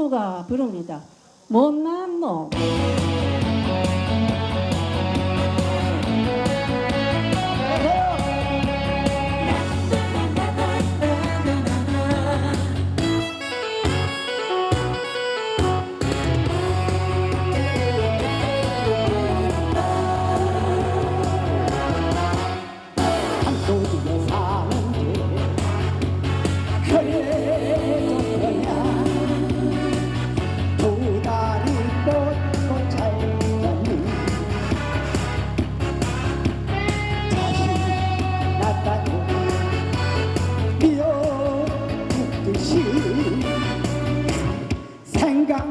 안무가 부릅니다. 못난 놈.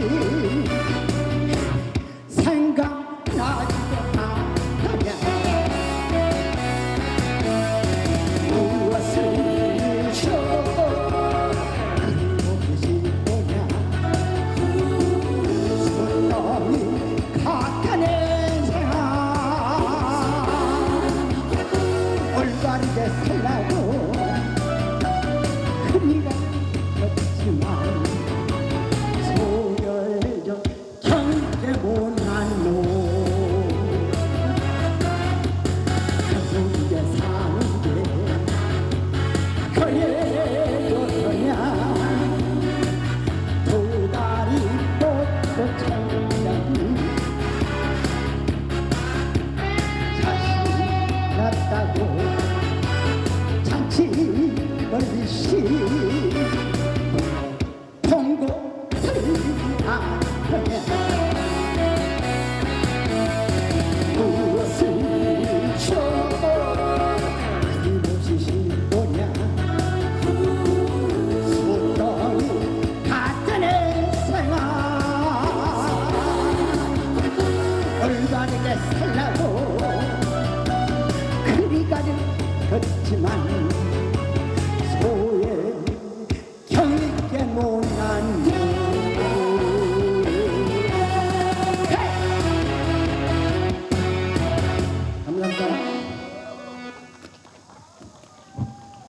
Ooh. 멀리시 멀리시. 봉고 슬아하게